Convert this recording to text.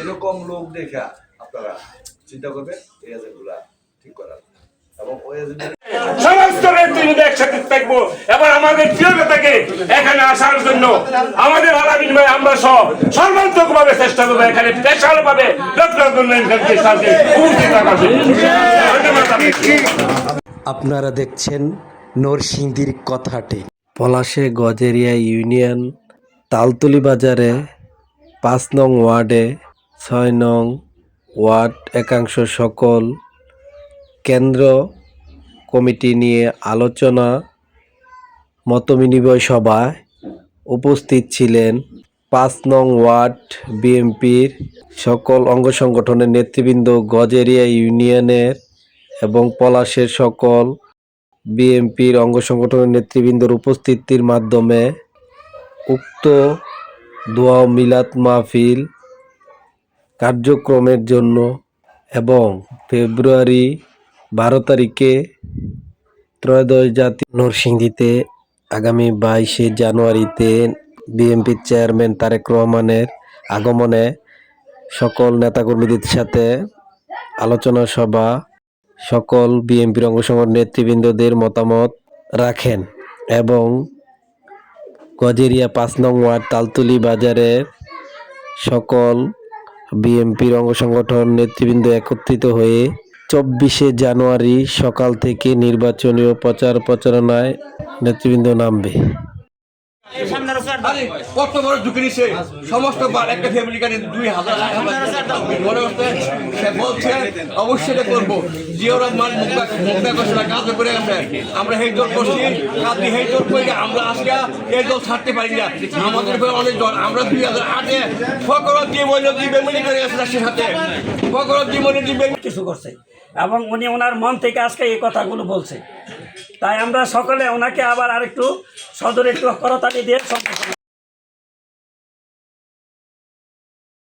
এরকম লোক দেখা আপনারা চিন্তা করবেন এই এজেন্টগুলা ঠিক করার এবং ওই এজেন্ট সমস্ত নেতৃবৃন্দ একসাথে থাকব। এবং আমাদের প্রিয় নেতাকে এখানে আসার জন্য আমাদের আলামিন ভাই আমরা সব সর্বাত্মক ভাবে চেষ্টা করব এখানে স্পেশাল ভাবে ডক্টর। আপনারা দেখছেন নরসিংদীর কথাটি। পলাশে গজেরিয়া ইউনিয়ন তালতলি বাজারে পাঁচ নং ওয়ার্ডে, ছয় নং ওয়ার্ড একাংশ সকল কেন্দ্র কমিটি নিয়ে আলোচনা, মতবিনিময় সভায় উপস্থিত ছিলেন পাঁচ নং ওয়ার্ড বিএনপির সকল অঙ্গ সংগঠনের নেতৃবৃন্দ গজেরিয়া ইউনিয়নের এবং পলাশের সকল বিএনপির অঙ্গ সংগঠনের নেতৃবৃন্দর উপস্থিতির মাধ্যমে উক্ত দোয়া ও মিলাদ মাহফিল কার্যক্রমের জন্য এবং ফেব্রুয়ারি বারো তারিখে ত্রয়োদশ জাতি নরসিংদীতে আগামী বাইশে জানুয়ারিতে বিএনপির চেয়ারম্যান তারেক রহমানের আগমনে সকল নেতাকর্মীদের সাথে আলোচনা সভা সকল বিএনপির অঙ্গ সংগঠন নেতৃবৃন্দদের মতামত রাখেন এবং গজেরিয়া পাঁচ নং ওয়ার্ড তালতুলি বাজারের সকল বিএনপির অঙ্গ সংগঠন নেতৃবৃন্দ একত্রিত হয়ে চব্বিশে জানুয়ারি সকাল থেকে নির্বাচনীয় প্রচার প্রচারণায় নেতৃবৃন্দ নামবে। কত বড় ঝুঁকি নিছে? সমস্ত একটা ফ্যামিলি দুই হাজার মনে করতে সে বলছে অবশ্যই এটা করব। জিও রহমান মুক্তা কাজ করে গেছে। আমরা হেই দল করছি কাজী হেই দল করে আমরা আজকে এই দল ছাড়তে পারি না। আমাদের উপরে অনেক দল আমরা দুই হাজার আটে ফকরত জীবন ফ্যামিলি করে গেছে তার সাথে। ফকরত জীবনের জীবন কিছু করছে। এবং উনি ওনার মন থেকে আজকে এই কথাগুলো বলছে। তাই আমরা সকলে ওনাকে আবার আরেকটু সদর একটু করতালি দিয়ে সম্পর্ক